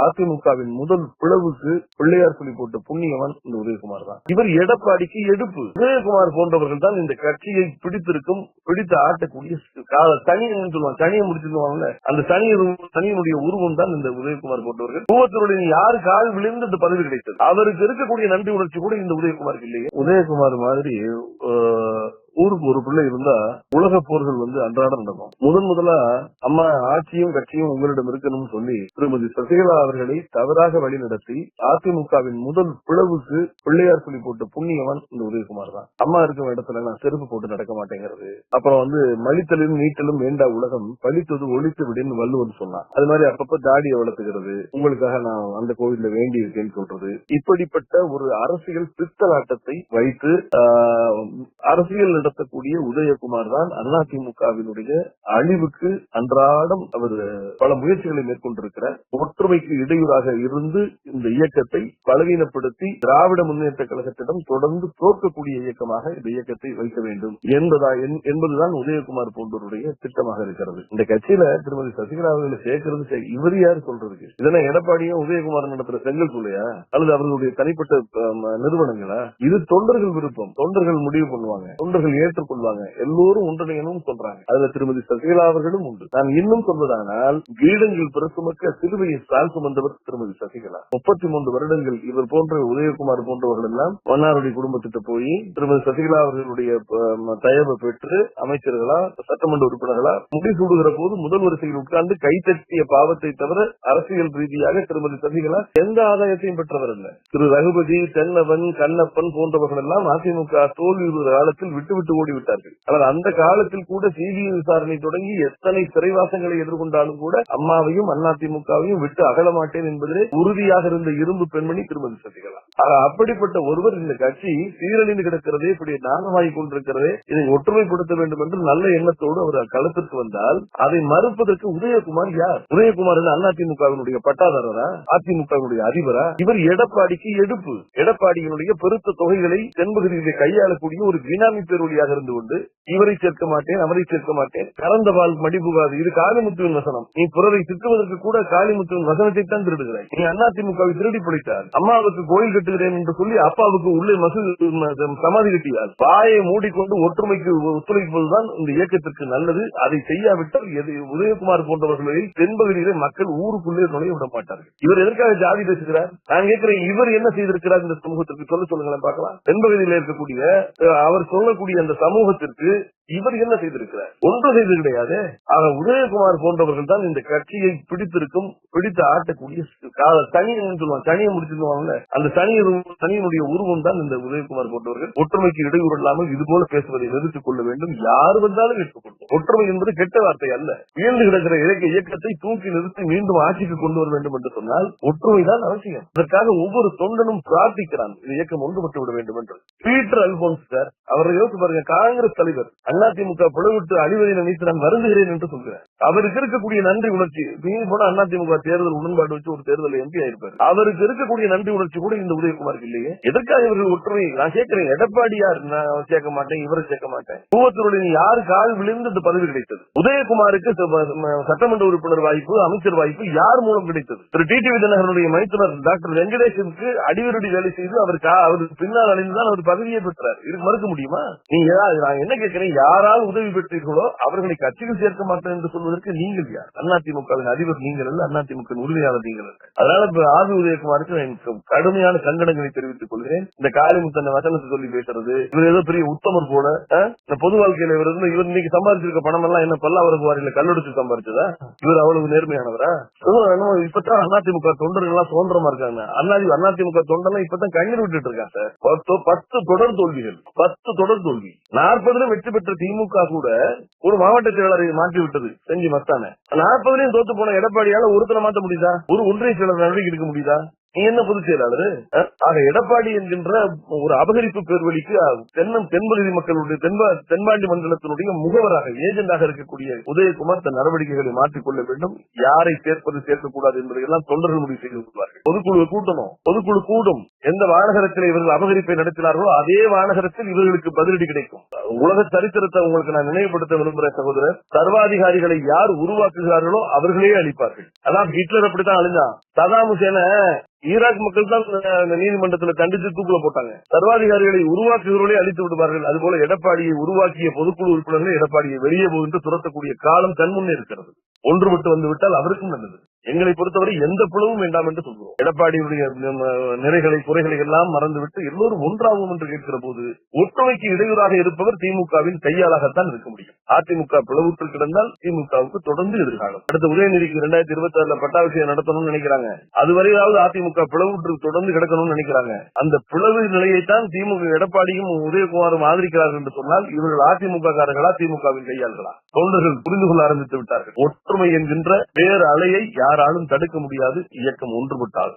அதிமுகவின் முதல் பிளவுக்கு பிள்ளையார் சொல்லி போட்ட புண்ணியவன் இந்த உதயகுமார் தான். இவர் எடப்பாடிக்கு எடுப்பு உதயகுமார் போன்றவர்கள் தான் இந்த கட்சியை பிடித்திருக்கும் பிடித்து ஆட்டக்கூடிய தனியன் சொல்லுவாங்க. தனியை முடிச்சிருவாங்கல்ல. அந்த தனி தனியனுடைய உருவம் தான் இந்த உதயகுமார் போன்றவர்கள். கூவத்தூருடைய யாரு கால் விழுந்து இந்த பதவி கிடைத்தது? அவருக்கு இருக்கக்கூடிய நன்றி உணர்ச்சி கூட இந்த உதயகுமாருக்கு இல்லையே. உதயகுமார் மாதிரி ஆஹ், ஊருக்கு ஒரு பிள்ளை இருந்தா உலக போர்கள் வந்து அன்றாடம் நடக்கும். முதன் முதலா அம்மா ஆட்சியும் கட்சியும் உங்களிடம் இருக்கணும்னு சொல்லி திருமதி சசிகலா அவர்களை தவறாக வழிநடத்தி அதிமுகவின் முதல் பிளவுக்கு பிள்ளையார் சொல்லி போட்டு புண்ணியவன் இந்த உதயகுமார் தான். அம்மா இருக்கும் இடத்துல நான் செருப்பு போட்டு நடக்க மாட்டேங்கிறது. அப்புறம் வந்து மலித்தலும் நீட்டலும் வேண்டா உலகம் பழித்தது ஒழித்து விடுன்னு வள்ளுவன் சொன்னான். அது மாதிரி அப்பப்ப தாடியை வளர்த்துக்கிறது. உங்களுக்காக நான் அந்த கோவில்ல வேண்டி இருக்கேன்னு சொல்றது. இப்படிப்பட்ட ஒரு அரசியல் பித்தலாட்டத்தை வைத்து அரசியல் நடத்தக்கூடிய உதயகுமார் தான் அதிமுகவினுடைய அழிவுக்கு அன்றாடம் அவர் பல முயற்சிகளை மேற்கொண்டிருக்கிறார் ஒற்றுமைக்கு இடையூறாக இருந்து இந்த இயக்கத்தை பலவீனப்படுத்தி திராவிட முன்னேற்ற கழகத்திடம் தொடர்ந்து தோற்கக்கூடிய இயக்கமாக இந்த இயக்கத்தை வைக்க வேண்டும் என்பதா என்பதுதான் உதயகுமார் போன்றவருடைய திட்டமாக இருக்கிறது. இந்த கட்சியில திருமதி சசிகலா அவர்களை சேர்க்கிறது இவர் யார் சொல்றதுக்கு? இதெல்லாம் எடப்பாடியும் உதயகுமார் நடத்துற செங்கல் சூழையா அல்லது அவர்களுடைய தனிப்பட்ட நிறுவனங்களா? இது தொண்டர்கள் விருப்பம். தொண்டர்கள் முடிவு பண்ணுவாங்க. தொண்டர்கள் ஏற்றுக்கொள்வாங்க. எல்லோரும் ஒன்றிணையணும் சொல்றாங்க. அதுல திருமதி சசிகலா அவர்களும் உண்டு. நான் இன்னும் சொல்வதானால் கீடங்கள் பிரசுமக்க சிறுவையை சால் சுமந்தவர் திருமதி சசிகலா. முப்பத்தி மூன்று வருடங்கள் இவர் போன்ற உதயகுமார் போன்றவர்கள் எல்லாம் மன்னாருடைய குடும்பத்திட்ட போய் திருமதி சசிகலா அவர்களுடைய தயவை பெற்று அமைச்சர்களா சட்டமன்ற உறுப்பினர்களா முடிசூடுகிற போது முதல் வரிசையில் உட்கார்ந்து கைத்தட்டிய பாவத்தை தவிர அரசியல் ரீதியாக திருமதி சசிகலா எந்த ஆதாயத்தையும் பெற்றவர் அல்ல. திரு ரகுபதி தென்னவன் கண்ணப்பன் போன்றவர்கள் எல்லாம் அதிமுக தோல்வி காலத்தில் விட்டுவிட்டு ஓடிவிட்டார்கள். ஆனால் அந்த காலத்தில் கூட சிபிஐ விசாரணை தொடங்கி எத்தனை சிறைவாசங்களை எதிர்கொண்டாலும் கூட அம்மாவையும் அதிமுகவையும் விட்டு அகலமாட்டேன் என்பதிலே உறுதியாக இருந்த இரும்பு பெண்மணி திருமதி சசிகலா. அப்படிப்பட்ட ஒருவர் இந்த கட்சி சீரழிந்து கிடக்கிறதே இப்படி நாசமாகி கொண்டிருக்கிறதே இதை ஒற்றுமைப்படுத்த வேண்டும் என்று நல்ல எண்ணத்தோடு அவர் களத்திற்கு வந்தால் அதை மறுப்பதற்கு உதயகுமார் யார்? உதயகுமார் அதிமுகவினுடைய பட்டாதாரரா? அதிமுகவினுடைய அதிபரா? இவர் எடப்பாடிக்கு எடுப்பு. எடப்பாடியினுடைய பெருத்த தொகைகளை தென்பகுதியிலே கையாளக்கூடிய ஒரு பினாமி பேரொழியாக இருந்து கொண்டு இவரை சேர்க்க இருக்க மாட்டேன் அவரை சேர்க்க மாட்டேன். கறந்த பால் மடிபுகாது. இது காளிமுத்துவின் வசனம். நீ பிறரை திட்டுவதற்கு கூட காளிமுத்துவின் வசனத்தை தான் திருடுகிறாய். நீ அண்ணா திமுகவை திருடி பிடித்தார் அம்மாவுக்கு கோயில் கட்டுகிறேன் என்று சொல்லி அப்பாவுக்கு உள்ளே மசூதி சமாதி கட்டியார் வாயை மூடிக்கொண்டு ஒற்றுமைக்கு ஒத்துழைப்பதுதான் இந்த இயக்கத்திற்கு நல்லது. அதை செய்யாவிட்டால் எது உதயகுமார் போன்றவர்களை தென்பகுதியிலே மக்கள் ஊருக்குள்ளே நுழைய விட மாட்டார்கள். இவர் எதற்காக ஜாதி பேசுகிறார் நான் கேட்கிறேன் இவர் என்ன செய்திருக்கிறார் இந்த சமூகத்திற்கு? சொல்ல சொல்லுங்களேன் பார்க்கலாம். தென்பகுதியில் இருக்கக்கூடிய அவர் சொல்லக்கூடிய அந்த சமூகத்திற்கு இவர் என்ன செய்திருக்கிறார்? ஒன்றும் செய்தது கிடையாது. ஆக உதயகுமார் போன்றவர்கள் தான் இந்த கட்சியை பிடித்திருக்கும் பிடித்து ஆட்டக்கூடிய தனியன் சொல்லுவாங்க. தனியை முடிச்சிருவாங்கல்ல? அந்த தனிய தனியனுடைய உருவம் தான் இந்த உதயகுமார் போன்றவர்கள். ஒற்றுமைக்கு இடையூறு இல்லாமல் இது போல பேசுவதை நிறுத்திக் கொள்ள வேண்டும். யார் வந்தாலும் ஏற்றுக்கொள்ளும். ஒற்றுமை என்பது கெட்ட வார்த்தை அல்ல. வீழ்ந்து கிடக்கிற இலக்கிய இயக்கத்தை தூக்கி நிறுத்தி மீண்டும் ஆட்சிக்கு கொண்டு வர வேண்டும் என்று சொன்னால் ஒற்றுமை தான் அவசியம். அதற்காக ஒவ்வொரு தொண்டனும் பிரார்த்திக்கிறான். இந்த இயக்கம் ஒன்றுபட்டு விட வேண்டும் என்று. பீட்டர் அல்போன்ஸ் சார் அவரை யோசிச்சு பாருங்க. காங்கிரஸ் தலைவர் அதிமுக பிளவுட்டு அழிவதை நினைத்து நான் வருந்துகிறேன் என்று சொல்கிறேன் அவருக்கு இருக்கக்கூடிய நன்றி உணர்ச்சி நீங்க போன அதிமுக தேர்தல் உடன்பாடு வச்சு ஒரு தேர்தல் எம்பி ஆயிருப்பாரு. அவருக்கு இருக்கக்கூடிய நன்றி உணர்ச்சி கூட இந்த உதயகுமாருக்கு இல்லையே. எதற்காக இவர்கள் ஒற்றுமை? நான் கேட்கிறேன் எடப்பாடியார் நான் சேர்க்க மாட்டேன் இவரை சேர்க்க மாட்டேன். கூவத்தூருடைய யாரு கால் விழுந்து இந்த பதவி கிடைத்தது? உதயகுமாருக்கு சட்டமன்ற உறுப்பினர் வாய்ப்பு அமைச்சர் வாய்ப்பு யார் மூலம் கிடைத்தது? திரு. டி. டி. விஜயநகரனுடைய மைத்துனர் டாக்டர் வெங்கடேசனுக்கு அடிவருடி வேலை செய்து அவர் அவருக்கு பின்னால் அணிந்துதான் அவர் பதவியை பெற்றார். இதுக்கு மறுக்க முடியுமா? நீங்க நான் என்ன கேட்கிறேன்? யாரால் உதவி பெற்றீர்களோ அவர்களை கட்சியில் சேர்க்க மாட்டேன் என்று சொல்வதற்கு நீங்கள் யார்? அதிமுகவின் அதிபர் நீங்கள் அல்ல அதிமுக உரிமையாளர் நீங்கள் அல்ல. அதனால ஆதி உதயகுமாருக்கு நான் கடுமையான கண்டனங்களை தெரிவித்துக் கொள்கிறேன். இந்த காளிமுத்தன் வசனத்தை சொல்லி பேசுறது இவர் ஏதோ பெரிய உத்தமர் போல இந்த பொது வாழ்க்கையில இவர் இருந்து இவர் இன்னைக்கு சம்பாதிச்சிருக்க பணம் எல்லாம் என்ன பல்லாவரகு வாரியில கல்லடிச்சு சம்பாதிச்சதா இவர் அவ்வளவு நேர்மையானவரா? இப்பதான் அதிமுக தொண்டர்கள் எல்லாம் சுதந்திரமா இருக்காங்க. அண்ணாதி அதிமுக தொண்டெல்லாம் இப்பதான் கண்ணீர் விட்டுட்டு இருக்காங்க பத்து பத்து தொடர் தோல்விகள் பத்து தொடர் தோல்வி. நாற்பதுல வெற்றி பெற்ற திமுக கூட ஒரு மாவட்ட செயலாளரை மாற்றி விட்டது செஞ்சு மத்தான நாற்பதுலயும் தோத்து போன எடப்பாடியால ஒருத்தனை மாத்த முடியுதா? ஒரு ஒன்றிய செயலாளர் நடவடிக்கை எடுக்க முடியுதா? நீ என்ன பொதுச் செயலாளர்? ஆக எடப்பாடி என்கின்ற ஒரு அபகரிப்பு பேர்வழிக்கு தென்னம் தென்பகுதி மக்களுடைய தென்பா தென்பாண்டி மண்டலத்தினுடைய முகவராக ஏஜென்டாக இருக்கக்கூடிய உதயகுமார் தன் நடவடிக்கைகளை மாற்றிக்கொள்ள வேண்டும். யாரை சேர்ப்பது சேர்க்கக்கூடாது என்பதை எல்லாம் தொண்டர்கள் முடிவு செய்து கொள்வார்கள். பொதுக்குழு கூட்டணும். பொதுக்குழு கூடும். எந்த வானகரத்தில் இவர்கள் அபகரிப்பை நடத்தினார்களோ அதே வானகரத்தில் இவர்களுக்கு பதிலடி கிடைக்கும். உலக சரித்திரத்தை உங்களுக்கு நான் நினைவுபடுத்த விரும்புகிறேன் சகோதரர். சர்வாதிகாரிகளை யார் உருவாக்குகிறார்களோ அவர்களே அளிப்பார்கள் அதான் ஹிட்லர் அப்படித்தான் அழிஞ்சான். சதாம் ஹுசேன ஈராக் மக்கள் தான் நீதிமன்றத்துல கண்டித்து தூக்குல போட்டாங்க. சர்வாதிகாரிகளை உருவாக்குகிறவர்களே அழித்து விடுவார்கள். அதுபோல எடப்பாடியை உருவாக்கிய பொதுக்குழு உறுப்பினர்கள் எடப்பாடியை வெளியே போகின்ற துரத்தக்கூடிய காலம் கண்முன்னே இருக்கிறது. ஒன்றுபட்டு வந்து விட்டால் அவருக்கும் நல்லது. எங்களை பொறுத்தவரை எந்த பிளவும் வேண்டாம் என்று சொல்கிறோம். எடப்பாடியுடைய நிறைகளை குறைகளை எல்லாம் மறந்துவிட்டு எல்லோரும் ஒன்றாகும் என்று கேட்கிற போது ஒற்றுமைக்கு இடையூறாக இருப்பவர் திமுகவின் கையாளாகத்தான் இருக்க முடியும். அதிமுக பிளவுற்று கிடந்தால் திமுகவுக்கு தொடர்ந்து எதிர்காலம். அடுத்த உதயநிதிக்கு இரண்டாயிரத்தி இருபத்தி ஆறுல பட்டாபிஷேகம் நடத்தணும்னு நினைக்கிறாங்க. அதுவரையாவது அதிமுக பிளவுற்று தொடர்ந்து கிடக்கணும்னு நினைக்கிறாங்க. அந்த பிளவு நிலையைத்தான் திமுக எடப்பாடியும் உதயகுமாரும் ஆதரிக்கிறார்கள் என்று சொன்னால் இவர்கள் அதிமுக காரர்களா திமுகவின் கையாள்களா? தொண்டர்கள் புரிந்து கொள்ள ஆரம்பித்து விட்டார்கள். ஒற்றுமை என்கின்ற பேர் அலையை யார் யாராலும் தடுக்க முடியாது. இயக்கம் ஒன்றுபட்டால்